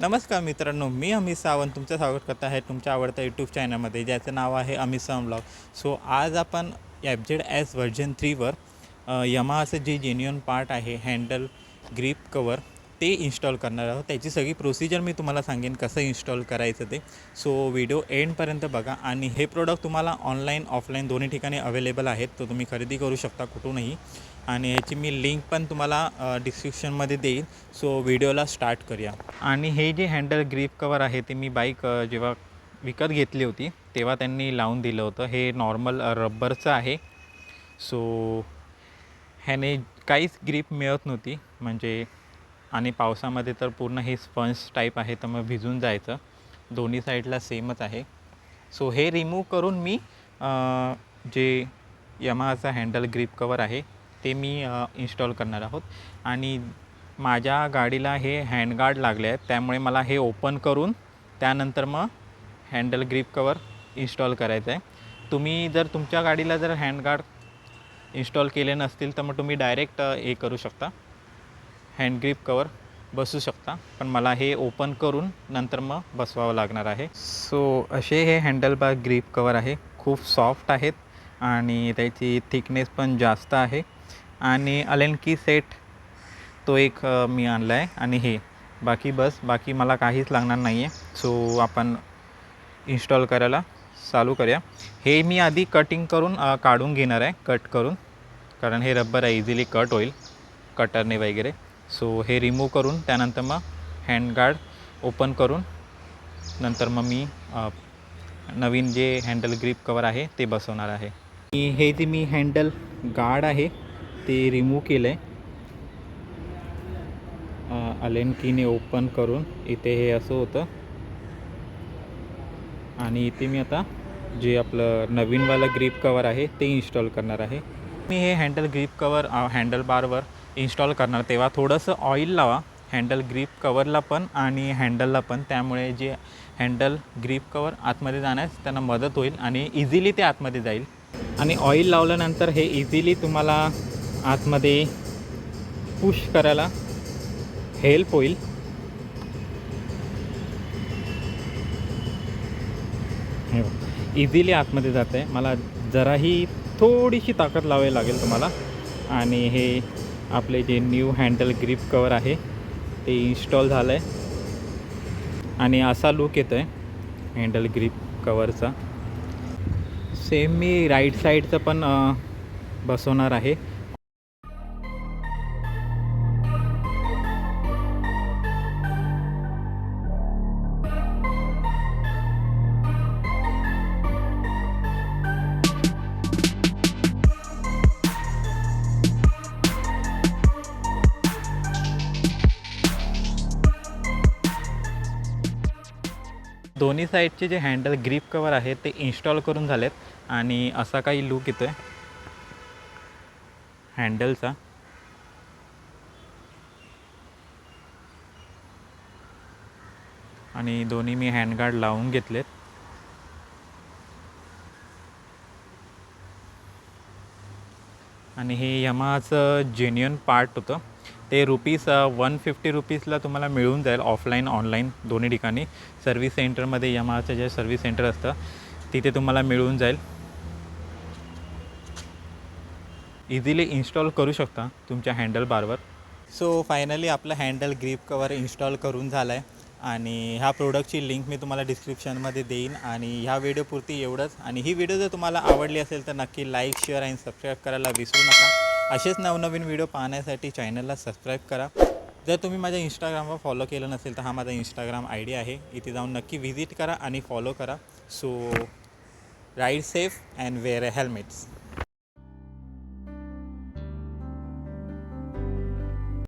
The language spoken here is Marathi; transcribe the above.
नमस्कार मित्रांनो मी अमित सावंत तुमचं स्वागत करत आहे तुमच्या आवडत्या यूट्यूब चॅनलमध्ये ज्याचं नाव आहे अमित सावंत ब्लॉग सो आज आपण एफ जेड एस व्हर्जन थ्रीवर यमाहाचं जे जेन्युअन पार्ट आहे हँडल ग्रीप कवर ते इन्स्टॉल करणार आहोत. त्याची सगळी प्रोसिजर मी तुम्हाला सांगेन कसं इन्स्टॉल करायचं ते. सो व्हिडिओ एंडपर्यंत बघा. आणि हे प्रोडक्ट तुम्हाला ऑनलाईन ऑफलाईन दोन्ही ठिकाणी अवेलेबल आहेत. तर तुम्ही खरेदी करू शकता कुठूनही. आणि ह्याची मी लिंक पण तुम्हाला डिस्क्रिप्शनमध्ये देईन सो व्हिडिओला स्टार्ट करूया. आणि हे जे हँडल ग्रीप कवर आहे ते मी बाईक जेव्हा विकत घेतली होती तेव्हा त्यांनी लावून दिलं होतं. हे नॉर्मल रब्बरचं आहे. सो ह्याने काहीच ग्रीप मिळत नव्हती. म्हणजे आणि पावसामध्ये तर पूर्ण हे स्पंज टाईप आहे तर मग भिजून जायचं. दोन्ही साईडला सेमच आहे. सो हे रिमूव्ह करून मी जे यमाहाचा हँडल ग्रीप कवर आहे ते मी इन्स्टॉल करणार आहोत. आणि माझ्या गाडीला हे हँडगार्ड लागले आहेत त्यामुळे मला हे ओपन करून त्यानंतर मग हँडल ग्रीप कवर इन्स्टॉल करायचं आहे तुम्ही जर तुमच्या गाडीला जर हँडगार्ड इन्स्टॉल केले नसतील तर मग तुम्ही डायरेक्ट हे करू शकता. हँड ग्रीप कवर बसू शकता पण मला हे ओपन करून नंतर मग बसवावं लागणार आहे. सो असे हे हँडलबार ग्रीप कवर आहे. खूप सॉफ्ट आहेत आणि त्याची थिकनेस पण जास्त आहे. आणि अलेन की सेट तो एक मी आणला आहे आणि हे. बाकी बस बाकी मला काहीच लागणार नाही आहे सो आपण इन्स्टॉल करायला चालू करूया. हे मी आधी कटिंग करून काढून घेणार आहे कट करून. कारण हे रब्बर आहे इझिली कट होईल कटरने वगैरे. सो हे रिमूव्ह करून त्यानंतर मग हँडगार्ड ओपन करून नंतर मग मी नवीन जे हँडल ग्रीप कवर आहे ते बसवणार आहे. आणि हे जे मी हँडल गार्ड आहे ते रिमूव्ह केलं आहे अलेन कीने ओपन करून इथे हे असं होतं. आणि इथे मी आता जे आपलं नवीनवालं ग्रीप कवर आहे ते इन्स्टॉल करणार आहे. मी हे हँडल ग्रीप कवर हँडल बारवर इन्स्टॉल करणार. तेव्हा थोडंसं ऑइल लावा हँडल ग्रीप कवरला पण आणि हँडलला पण. त्यामुळे जे हँडल ग्रीप कवर आतमध्ये जाण्यास त्यांना मदत होईल आणि इझिली ते आतमध्ये जाईल. आणि ऑइल लावल्यानंतर हे इझिली तुम्हाला आतमध्ये पुश करायला हेल्प होईल. हे इझिली आतमध्ये जातं. आहे मला जराही थोडीशी ताकद लावावी लागेल तुम्हाला. आणि हे आपले जे न्यू हँडल ग्रीप कवर आहे ते इन्स्टॉल झालं आहे आणि असा लुक येतो आहे हँडल ग्रीप कवरचा सेम मी राईट साईडचं पण बसवणार आहे. दोन्ही साईडचे जे हँडल ग्रीप कवर आहे ते इन्स्टॉल करून झालेत आणि असा काही लूक येतो आहे हँडलचा. आणि दोन्ही मी हँडगार्ड लावून घेतलेत. आणि हे यमाचं जेन्युअन पार्ट होतं. ते रुपीज वन फिफ्टी रुपीजला तुम्हाला मिळून जाईल ऑफलाईन ऑनलाईन दोन्ही ठिकाणी. सर्व्हिस सेंटरमध्ये यमाचं जे सर्व्हिस सेंटर असतं तिथे तुम्हाला मिळून जाईल. इझिली इन्स्टॉल करू शकता तुमच्या हँडल बारवर सो फायनली आपलं हँडल ग्रीप कवर इन्स्टॉल करून झालं आहे आणि ह्या प्रोडक्टची लिंक मी तुम्हाला डिस्क्रिप्शनमध्ये देईन. आणि ह्या व्हिडिओपुरती एवढंच. आणि ही व्हिडिओ जर तुम्हाला आवडली असेल तर नक्की लाईक शेअर आणि सबस्क्राईब करायला विसरू नका. असेच नवनवीन व्हिडिओ पाहण्यासाठी चॅनलला सबस्क्राईब करा. जर तुम्ही माझ्या इंस्टाग्रामवर फॉलो केलं नसेल तर हा माझा इंस्टाग्राम आय डी आहे. इथे जाऊन नक्की व्हिजिट करा आणि फॉलो करा. So ride safe and wear helmets